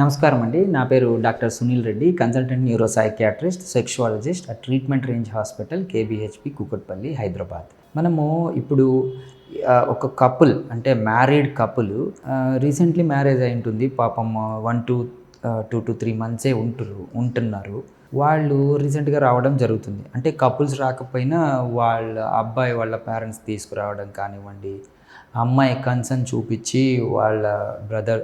నమస్కారం అండి నా పేరు doctor Sunil Reddy consultant neuro psychiatrist sexologist at treatment range hospital KBHP Kukatpally Hyderabad. మనము ఇప్పుడు ఒక కపుల్ అంటే మ్యారీడ్ కపుల్ రీసెంట్లీ మ్యారేజ్ అయి ఉంటుంది. పాపం one two two to three మంత్సే ఉంటురు ఉంటున్నారు. వాళ్ళు రీసెంట్గా రావడం జరుగుతుంది. అంటే కపుల్స్ రాకపోయినా వాళ్ళ అబ్బాయి వాళ్ళ పేరెంట్స్ తీసుకురావడం కానివ్వండి అమ్మాయి కన్సర్న్ చూపించి వాళ్ళ బ్రదర్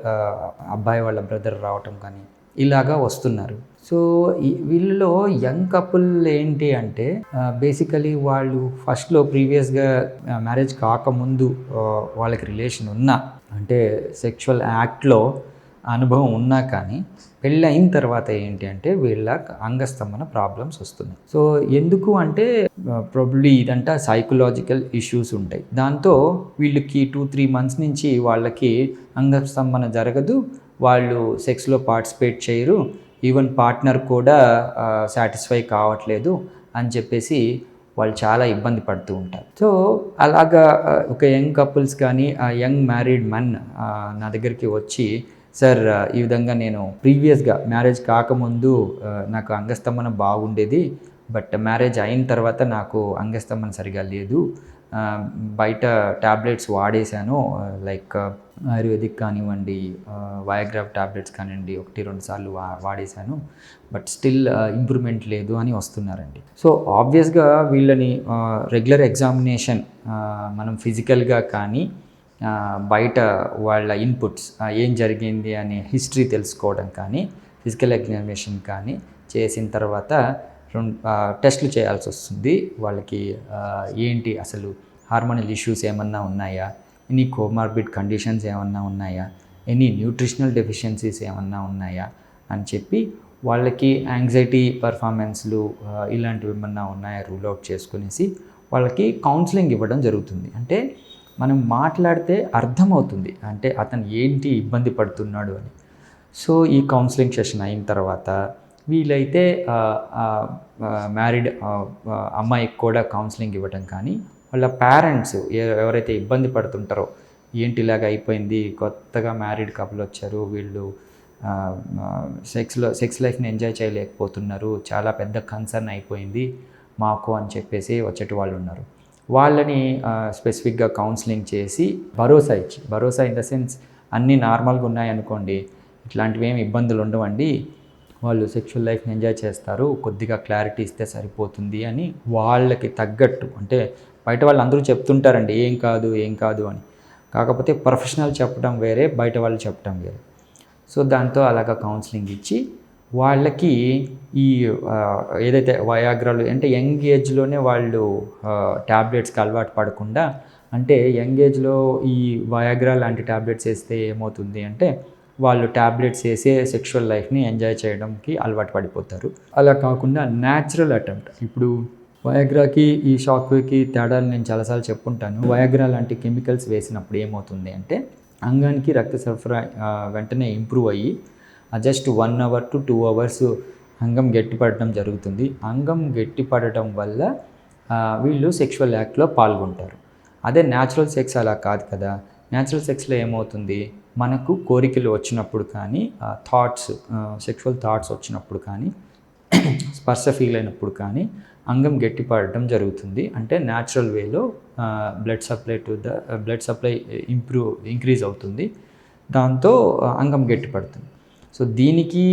అబ్బాయి వాళ్ళ బ్రదర్ రావటం కానీ ఇలాగా వస్తున్నారు. సో వీళ్ళలో యంగ్ కపుల్ ఏంటి అంటే బేసికలీ వాళ్ళు ఫస్ట్లో ప్రీవియస్గా మ్యారేజ్ కాకముందు వాళ్ళకి రిలేషన్ ఉన్నా అంటే సెక్షువల్ యాక్ట్లో అనుభవం ఉన్నా కానీ పెళ్ళి అయిన తర్వాత ఏంటి అంటే వీళ్ళ అంగస్తంభన ప్రాబ్లమ్స్ వస్తున్నాయి. సో ఎందుకు అంటే ప్రాబ్లీ ఇదంతా సైకలాజికల్ ఇష్యూస్ ఉంటాయి. దాంతో వీళ్ళకి టూ త్రీ మంత్స్ నుంచి వాళ్ళకి అంగస్తంభన జరగదు. వాళ్ళు సెక్స్లో పార్టిసిపేట్ చేయరు. ఈవెన్ పార్ట్నర్ కూడా సాటిస్ఫై కావట్లేదు అని చెప్పేసి వాళ్ళు చాలా ఇబ్బంది పడుతూ ఉంటారు. సో అలాగా ఒక యంగ్ కపుల్స్ కానీ ఆ యంగ్ మ్యారీడ్ మెన్ నా దగ్గరికి వచ్చి సార్ ఈ విధంగా నేను ప్రీవియస్గా మ్యారేజ్ కాకముందు నాకు అంగస్తంభన బాగుండేది. బట్ మ్యారేజ్ అయిన తర్వాత నాకు అంగస్తంభన సరిగా లేదు. బయట ట్యాబ్లెట్స్ వాడేశాను. లైక్ ఆయుర్వేదిక్ కానివ్వండి వయోగ్రాఫ్ ట్యాబ్లెట్స్ కానివ్వండి ఒకటి రెండు సార్లు వా వాడేశాను. బట్ స్టిల్ ఇంప్రూవ్మెంట్ లేదు అని వస్తున్నారండి. సో ఆబ్వియస్గా వీళ్ళని రెగ్యులర్ ఎగ్జామినేషన్ మనం ఫిజికల్గా కానీ బయట వాళ్ళ ఇన్పుట్స్ ఏం జరిగింది అనే హిస్టరీ తెలుసుకోవడం కానీ ఫిజికల్ ఎగ్జామినేషన్ కానీ చేసిన తర్వాత రెండు టెస్ట్లు చేయాల్సి వస్తుంది. వాళ్ళకి ఏంటి అసలు హార్మోనల్ ఇష్యూస్ ఏమన్నా ఉన్నాయా? ఎనీ కోమార్బిడ్ కండిషన్స్ ఏమన్నా ఉన్నాయా? ఎనీ న్యూట్రిషనల్ డెఫిషియన్సీస్ ఏమన్నా ఉన్నాయా? అని చెప్పి వాళ్ళకి యాంగ్జైటీ పర్ఫార్మెన్స్లు ఇలాంటివి ఏమన్నా ఉన్నాయా? రూల్ అవుట్ చేసుకునేసి వాళ్ళకి కౌన్సిలింగ్ ఇవ్వడం జరుగుతుంది. అంటే మనం మాట్లాడితే అర్థమవుతుంది. అంటే అతను ఏంటి ఇబ్బంది పడుతున్నాడు అని. సో ఈ కౌన్సిలింగ్ సెషన్ అయిన తర్వాత వీలైతే మ్యారీడ్ అమ్మాయికి కూడా కౌన్సిలింగ్ ఇవ్వటం కానీ వాళ్ళ పేరెంట్స్ ఎవరైతే ఇబ్బంది పడుతుంటారో ఏంటి ఇలాగ అయిపోయింది కొత్తగా మ్యారీడ్ కపుల్ వచ్చారు వీళ్ళు సెక్స్లో సెక్స్ లైఫ్ని ఎంజాయ్ చేయలేకపోతున్నారు చాలా పెద్ద కన్సర్న్ అయిపోయింది మాకు అని చెప్పేసి వచ్చేటి వాళ్ళు ఉన్నారు. వాళ్ళని స్పెసిఫిక్గా కౌన్సిలింగ్ చేసి భరోసా ఇచ్చి భరోసా ఇన్ ద సెన్స్ అన్నీ నార్మల్గా ఉన్నాయనుకోండి ఇట్లాంటివి ఏమి ఇబ్బందులు ఉండవండి. వాళ్ళు సెక్షువల్ లైఫ్ని ఎంజాయ్ చేస్తారు కొద్దిగా క్లారిటీ ఇస్తే సరిపోతుంది అని వాళ్ళకి తగ్గట్టు అంటే బయట వాళ్ళు అందరూ చెప్తుంటారండి ఏం కాదు ఏం కాదు అని. కాకపోతే ప్రొఫెషనల్ చెప్పడం వేరే బయట వాళ్ళు చెప్పడం వేరే. సో దాంతో అలాగా కౌన్సిలింగ్ ఇచ్చి వాళ్ళకి ఈ ఏదైతే వయాగ్రాలు అంటే యంగ్ ఏజ్లోనే వాళ్ళు ట్యాబ్లెట్స్కి అలవాటు పడకుండా అంటే యంగ్ ఏజ్లో ఈ వయాగ్రా లాంటి ట్యాబ్లెట్స్ వేస్తే ఏమవుతుంది అంటే వాళ్ళు ట్యాబ్లెట్స్ వేసే సెక్షువల్ లైఫ్ని ఎంజాయ్ చేయడానికి అలవాటు పడిపోతారు. అలా కాకుండా న్యాచురల్ అటెంప్ట్. ఇప్పుడు వయాగ్రాకి ఈ షాక్వేకి తేడాలు నేను చాలాసార్లు చెప్పుంటాను. వయాగ్రా లాంటి కెమికల్స్ వేసినప్పుడు ఏమవుతుంది అంటే అంగానికి రక్త సరఫరా వెంటనే ఇంప్రూవ్ అయ్యి just one hour to two hours అంగం గట్టిపడటం జరుగుతుంది. అంగం గట్టిపడటం వల్ల వీళ్ళు సెక్షువల్ యాక్ట్లో పాల్గొంటారు. అదే న్యాచురల్ సెక్స్ అలా కాదు కదా. న్యాచురల్ సెక్స్లో ఏమవుతుంది? మనకు కోరికలు వచ్చినప్పుడు కానీ థాట్స్ సెక్షువల్ థాట్స్ వచ్చినప్పుడు కానీ స్పర్శ ఫీల్ అయినప్పుడు కానీ అంగం గట్టిపడటం జరుగుతుంది. అంటే న్యాచురల్ వేలో blood supply to the blood supply improve increase అవుతుంది. దాంతో అంగం గట్టిపడుతుంది. సో దీనికి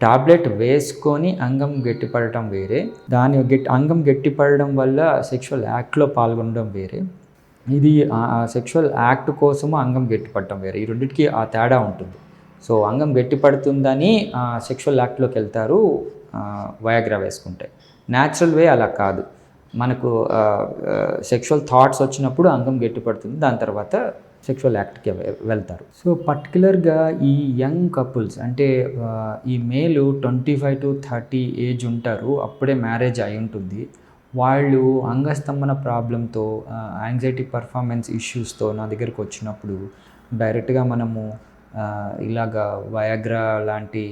టాబ్లెట్ వేసుకొని అంగం గట్టిపడటం వేరే. దాని గట్టి అంగం గట్టిపడడం వల్ల సెక్షువల్ యాక్ట్లో పాల్గొనడం వేరే. ఇది సెక్షువల్ యాక్ట్ కోసము అంగం గట్టిపడటం వేరే. ఈ రెండింటికి ఆ తేడా ఉంటుంది. సో అంగం గట్టిపడుతుందని సెక్షువల్ యాక్ట్లోకి వెళ్తారు వయాగ్రా వేసుకుంటే. న్యాచురల్ వే అలా కాదు. మనకు సెక్షువల్ థాట్స్ వచ్చినప్పుడు అంగం గట్టిపడుతుంది. దాని తర్వాత సెక్షువల్ యాక్ట్కి వెళ్తారు. సో పర్టికులర్గా ఈ యంగ్ కపుల్స్ అంటే ఈ మేలు twenty five to thirty age ఉంటారు అప్పుడే మ్యారేజ్ అయి ఉంటుంది. వాళ్ళు అంగస్తంభన ప్రాబ్లంతో యాంగ్జైటీ పర్ఫార్మెన్స్ ఇష్యూస్తో నా దగ్గరకు వచ్చినప్పుడు డైరెక్ట్గా మనము ఇలాగ ఇలాగా వయాగ్రా లాంటి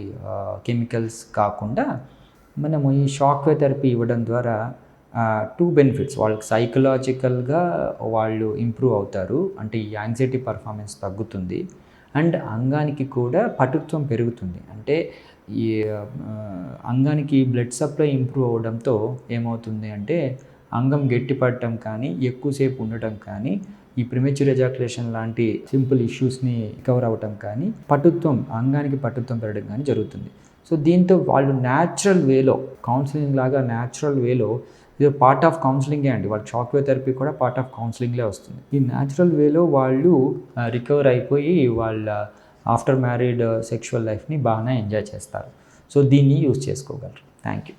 కెమికల్స్ కాకుండా మనము ఈ షాక్వే థెరపీ ఇవ్వడం ద్వారా టూ బెనిఫిట్స్ వాళ్ళకి సైకలాజికల్గా వాళ్ళు ఇంప్రూవ్ అవుతారు. అంటే ఈ యాంగ్జైటీ పర్ఫార్మెన్స్ తగ్గుతుంది. అండ్ అంగానికి కూడా పటుత్వం పెరుగుతుంది. అంటే ఈ అంగానికి బ్లడ్ సప్లై ఇంప్రూవ్ అవ్వడంతో ఏమవుతుంది అంటే అంగం గట్టిపడటం కానీ ఎక్కువసేపు ఉండటం కానీ ఈ ప్రిమెచ్యూర్ ఎజాకులేషన్ లాంటి సింపుల్ ఇష్యూస్ని రికవర్ అవ్వటం కానీ పటుత్వం అంగానికి పటుత్వం పెరగడం కానీ జరుగుతుంది. సో దీంతో వాళ్ళు న్యాచురల్ వేలో కౌన్సిలింగ్ లాగా న్యాచురల్ వేలో ఇది పార్ట్ ఆఫ్ కౌన్సిలింగే అండి. వాళ్ళ షాక్వే థెరపీ కూడా పార్ట్ ఆఫ్ కౌన్సిలింగ్లే వస్తుంది. ఈ న్యాచురల్ వేలో వాళ్ళు రికవర్ అయిపోయి వాళ్ళ ఆఫ్టర్ మ్యారీడ్ సెక్షువల్ లైఫ్ని బాగానే ఎంజాయ్ చేస్తారు. సో దీన్ని యూజ్ చేసుకోగలరు. Thank you